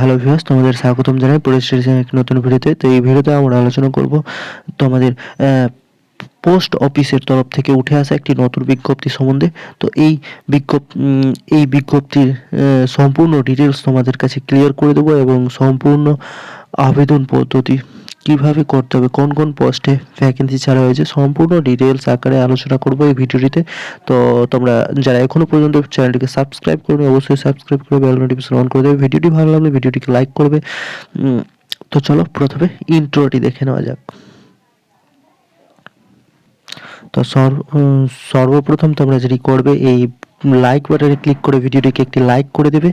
Hello viewers তোমাদের স্বাগতম জানাই পুলিশ স্টেশন একটি নতুন ভিডিওতে। তো এই ভিডিওতে আমরা আলোচনা করব তোমাদের পোস্ট অফিসের তরফ থেকে উঠে আসা একটি নতুন বিজ্ঞপ্তি সম্বন্ধে। তো এই বিজ্ঞপ উম, এই বিজ্ঞপ্তির সম্পূর্ণ ডিটেলস তোমাদের কাছে ক্লিয়ার করে দেবো এবং সম্পূর্ণ আবেদন পদ্ধতি কীভাবে করতে হবে, কোন কোন পোস্টে ভ্যাকেন্সি ছাড়া হয়েছে, সম্পূর্ণ ডিটেলস আকারে আলোচনা করব এই ভিডিওটিতে। তো তোমরা যারা এখনও পর্যন্ত চ্যানেলটিকে সাবস্ক্রাইব করবে অবশ্যই সাবস্ক্রাইব করে বেল নোটিফিকেশন অন করে দেবে। ভিডিওটি ভালো লাগলে ভিডিওটিকে লাইক করবে। তো চলো প্রথমে ইন্ট্রোটি দেখে নেওয়া যাক। তো সর্বপ্রথম তোমরা যেটি করবে, এই লাইক বাটনে ক্লিক করে ভিডিওটিকে একটি লাইক করে দেবে।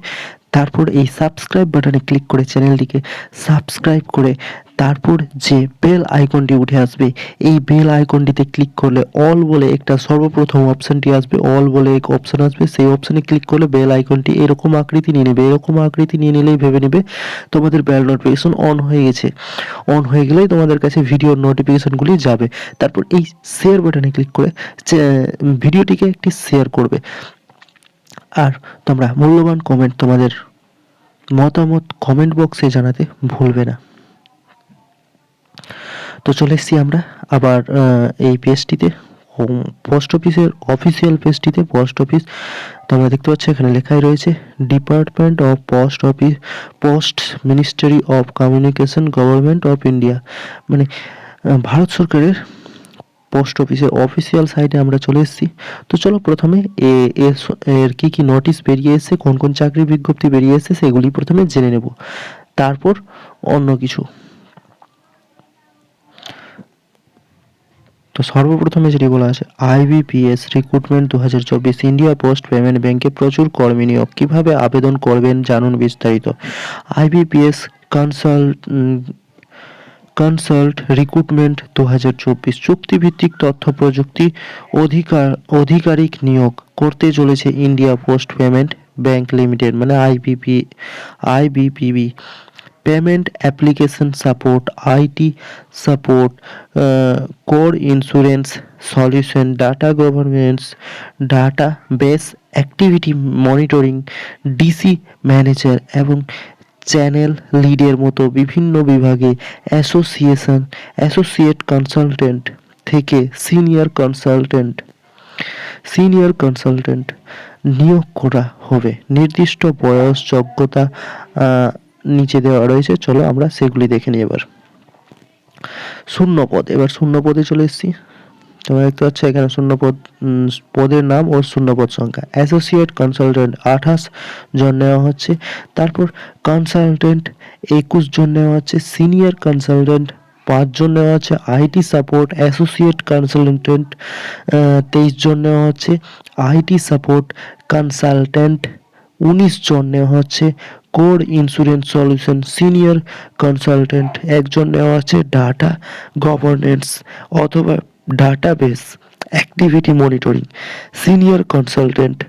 তারপর এই সাবস্ক্রাইব বাটনে ক্লিক করে চ্যানেলটিকে সাবস্ক্রাইব করে তারপর যে বেল আইকনটি উঠে আসবে, এই বেল আইকনটিতে ক্লিক করলে অল বলে একটা সর্বপ্রথম অপশনটি আসবে অল বলে এক অপশন আসবে, সেই অপশনে ক্লিক করলে বেল আইকনটি এরকম আকৃতি নিয়ে নেবে, এরকম আকৃতি নিয়ে নিলেই ভেবে নেবে তোমাদের বেল নোটিফিকেশন অন হয়ে গেছে। অন হয়ে গেলেই তোমাদের কাছে ভিডিওর নোটিফিকেশনগুলি যাবে। তারপর এই শেয়ার বাটনে ক্লিক করে ভিডিওটিকে একটি শেয়ার করবে। আর তোমরা মূল্যবান কমেন্ট তোমাদের মতামত কমেন্ট বক্সে জানাতে ভুলবে না। তো চলে এসেছি আমরা আবার এই পেজটিতে পোস্ট অফিসের অফিসিয়াল পেজটিতে পোস্ট অফিস তোমরা দেখতে পাচ্ছ এখানে লেখাই রয়েছে department of post office post ministry of communication government of India মানে ভারত সরকারের পোস্ট অফিসের অফিসিয়াল সাইটে আমরা চলে এসেছি। তো চলো প্রথমে এ, এর কি কি নোটিশ বেরিয়ে এসেছে, কোন কোন চাকরির বিজ্ঞপ্তি বেরিয়ে এসেছে, সেগুলি প্রথমে জেনে নেব। তারপর অন্য কিছু। তো সর্বপ্রথমে যেটি বলা আছে আইবিপিএস রিক্রুটমেন্ট দু হাজার চব্বিশ ইন্ডিয়া পোস্ট পেমেন্ট ব্যাংকে প্রচুর কর্মী নিয়োগ। কীভাবে আবেদন করবেন জানুন বিস্তারিত। আইবিপিএস কনসাল্ট কনসাল্ট রিক্রুটমেন্ট দু হাজার চব্বিশ চুক্তিভিত্তিক তথ্য প্রযুক্তি অধিকার আধিকারিক নিয়োগ করতে চলেছে India post payment bank limited মানে IBP IBPB payment application support IT support core insurance solution data governance data base activity monitoring DC manager এবং চ্যানেল লিডের মতো বিভিন্ন বিভাগে অ্যাসোসিয়েশন অ্যাসোসিয়েট কনসালটেন্ট থেকে সিনিয়র কনসালটেন্ট সিনিয়র কনসালটেন্ট নিয়োগ করা হবে। নির্দিষ্ট বয়স, যোগ্যতা নিচে দেওয়া রয়েছে চলো আমরা সেগুলি দেখে নিই এবার। শূন্য পদ এবার শূন্য পদে চলে এসেছি। তোমরা দেখতে পাচ্ছ এখানে শূন্য পদ উম, পদের নাম ও শূন্য পদ সংখ্যা। অ্যাসোসিয়েট কনসালটেন্ট আঠাশ জন নেওয়া হচ্ছে। তারপর কনসালটেন্ট একুশ জন নেওয়া হচ্ছে। সিনিয়র কনসালটেন্ট পাঁচজন নেওয়া হচ্ছে। আইটি সাপোর্ট অ্যাসোসিয়েট কনসালটেন্ট তেইশ জন নেওয়া হচ্ছে। আইটি সাপোর্ট কনসালটেন্ট উনিশ জন নেওয়া হচ্ছে। Core insurance solution senior consultant একজন নেওয়া আছে ডাটা গভর্নেন্স অথবা database activity monitoring. Senior consultant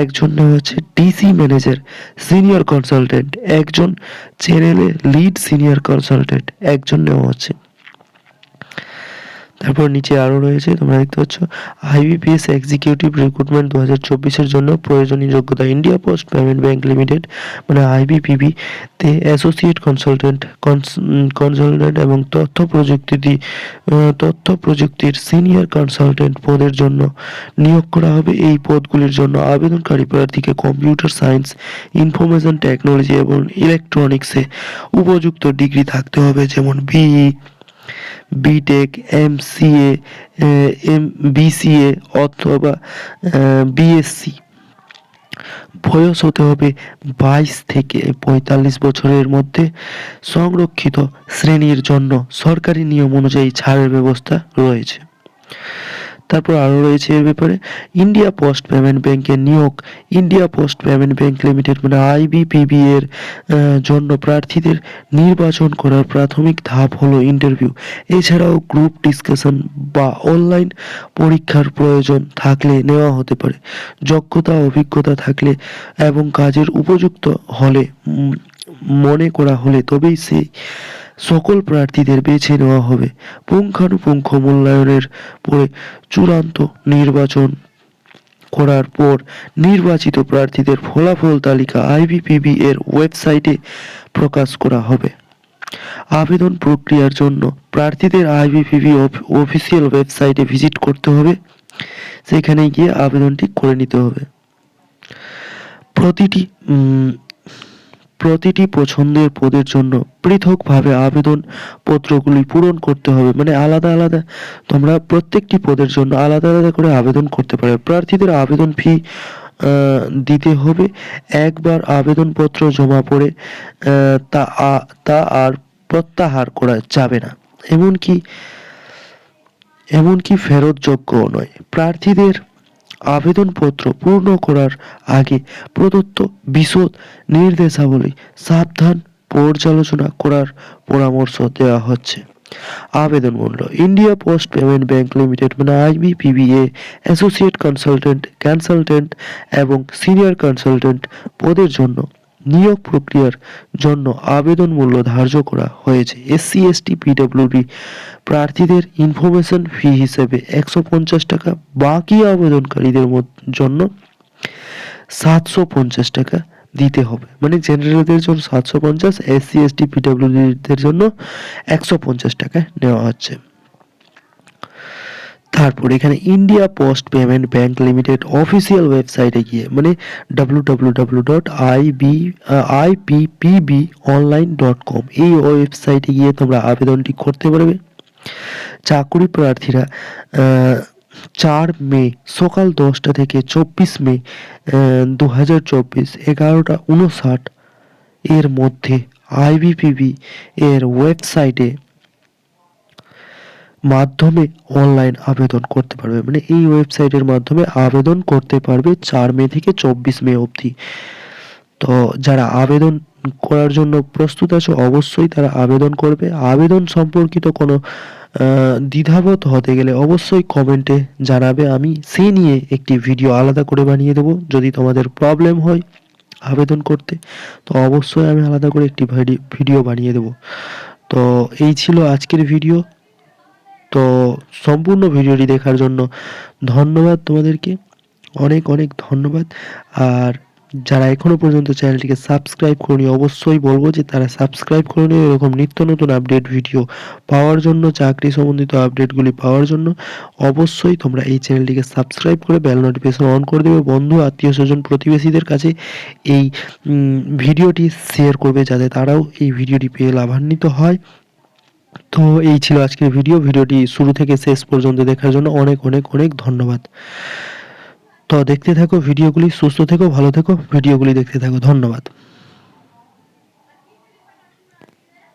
একজন নেওয়া হচ্ছে ডিসি ম্যানেজার। সিনিয়র কনসালটেন্ট একজন চ্যানেলে লিড সিনিয়র কনসালটেন্ট একজন নেওয়া হচ্ছে তারপর নিচে আরও রয়েছে, তোমরা দেখতে পাচ্ছ আইবিপিএস এক্সিকিউটিভ রিক্রুটমেন্ট দু হাজার চব্বিশের জন্য প্রয়োজনীয় যোগ্যতা India post payment bank limited মানে আইবিপিবি তে অ্যাসোসিয়েট কনসালটেন্ট কনসালটেন্ট এবং তথ্য প্রযুক্তি তথ্য প্রযুক্তির সিনিয়র কনসালটেন্ট পদের জন্য নিয়োগ করা হবে। এই পদগুলির জন্য আবেদনকারী প্রার্থীকে কম্পিউটার সায়েন্স ইনফরমেশন টেকনোলজি এবং ইলেকট্রনিক্সে উপযুক্ত ডিগ্রি থাকতে হবে, যেমন BE BTech MCA M BCA অথবা বিএসসি বয়স হতে হবে বাইশ থেকে পঁয়তাল্লিশ বছরের মধ্যে সংরক্ষিত শ্রেণির জন্য সরকারি নিয়ম অনুযায়ী ছাড়ের ব্যবস্থা রয়েছে। তারপর আরও রয়েছে এর ব্যাপারে ইন্ডিয়া পোস্ট পেমেন্ট ব্যাংকের নিয়োগ। India post payment bank limited মানে আইবিপিবি এর জন্য প্রার্থীদের নির্বাচন করার প্রাথমিক ধাপ হলো ইন্টারভিউ এছাড়াও গ্রুপ ডিসকাশন বা অনলাইন পরীক্ষার প্রয়োজন থাকলে নেওয়া হতে পারে। যোগ্যতা, অভিজ্ঞতা থাকলে এবং কাজের উপযুক্ত হলে মনে করা হলে তবেই সেই সকল প্রার্থীদের বেছে নেওয়া হবে। পুঙ্খানুপুঙ্খ মূল্যায়নের পরে চূড়ান্ত নির্বাচন করার পর নির্বাচিত প্রার্থীদের ফলাফল তালিকা আইবিপিবি এর ওয়েবসাইটে প্রকাশ করা হবে। আবেদন প্রক্রিয়ার জন্য প্রার্থীদের আইবিপিবি অফিসিয়াল ওয়েবসাইটে ভিজিট করতে হবে। সেখানে গিয়ে আবেদনটি করে নিতে হবে। প্রতিটি প্রতিটি পছন্দের পদের জন্য পৃথকভাবে আবেদন পত্রগুলি পূরণ করতে হবে। মানে আলাদা আলাদা, তোমরা প্রত্যেকটি পদের জন্য আলাদা আলাদা করে আবেদন করতে পারবে প্রার্থীদের আবেদন ফি দিতে হবে। একবার আবেদনপত্র জমা পড়ে তা তা আর প্রত্যাহার করা যাবে না। এমনকি এমনকি ফেরতযোগ্যও নয়। প্রার্থীদের আবেদনপত্র পূর্ণ করার আগে প্রদত্ত বিশদ নির্দেশাবলী সাবধান পর্যালোচনা করার পরামর্শ দেওয়া হচ্ছে। আবেদন মূল্য India post payment bank limited মানে IB PBA associate consultant consultant এবং সিনিয়র কনসালটেন্ট পদের জন্য নিয়োগ প্রক্রিয়ার জন্য আবেদন মূল্য ধার্য করা হয়েছে। এসসি এসটি পিডব্লিউডি প্রার্থীদের ইনফরমেশন ফি হিসেবে একশো পঞ্চাশ টাকা, বাকি আবেদনকারীদের জন্য সাতশো পঞ্চাশ টাকা দিতে হবে। মানে জেনারেলদের জন্য সাতশো পঞ্চাশ এসসি এসটি পিডব্লিউডিদের জন্য একশো পঞ্চাশ টাকা নেওয়া হচ্ছে। তারপর এখানে India post payment bank limited official ওয়েবসাইটে গিয়ে মানে W W W dot I B IPPB online dot com এই ওয়েবসাইটে গিয়ে তোমরা আবেদনটি করতে পারবে। চাকুরি প্রার্থীরা চার মে, সকাল দশটা থেকে চব্বিশ মে দু হাজার চব্বিশ, এগারোটা উনষাট এর মধ্যে আইবিপিবি এর ওয়েবসাইটে মাধ্যমে অনলাইন আবেদন করতে পারবে। মানে এই ওয়েবসাইটের মাধ্যমে আবেদন করতে পারবে চার মে থেকে চব্বিশ মে অবধি। তো যারা আবেদন করার জন্য প্রস্তুত আছে অবশ্যই তারা আবেদন করবে। আবেদন সম্পর্কিত কোনো আহ, দ্বিধাবোধ হতে গেলে অবশ্যই কমেন্টে জানাবে। আমি সেই নিয়ে একটি ভিডিও আলাদা করে বানিয়ে দেবো যদি তোমাদের প্রবলেম হয় আবেদন করতে তো অবশ্যই আমি আলাদা করে একটি ভিডি- ভিডিও বানিয়ে দেবো। তো এই ছিল আজকের ভিডিও তো সম্পূর্ণ ভিডিওটি দেখার জন্য ধন্যবাদ তোমাদেরকে। অনেক অনেক ধন্যবাদ। আর যারা এখনও পর্যন্ত চ্যানেলটিকে সাবস্ক্রাইব করনি, অবশ্যই বলব যে তারা সাবস্ক্রাইব করে নিও। এরকম নিত্য নতুন আপডেট ভিডিও পাওয়ার জন্য, চাকরি সম্বন্ধিত আপডেটগুলি পাওয়ার জন্য অবশ্যই তোমরা এই চ্যানেলটিকে সাবস্ক্রাইব করে বেল নোটিফিকেশন অন করে দেবে। বন্ধু, আত্মীয় স্বজন, প্রতিবেশীদের কাছে এই ভিডিওটি শেয়ার করবে যাতে তারাও এই ভিডিওটি পেয়ে লাভান্বিত হয়। তো এই ছিল আজকের ভিডিও। ভিডিওটি শুরু থেকে শেষ পর্যন্ত দেখার জন্য অনেক অনেক অনেক ধন্যবাদ। তো দেখতে থাকো, ভিডিওগুলি সুস্থ থেকো, ভালো থেকো, ভিডিওগুলি দেখতে থাকো। ধন্যবাদ।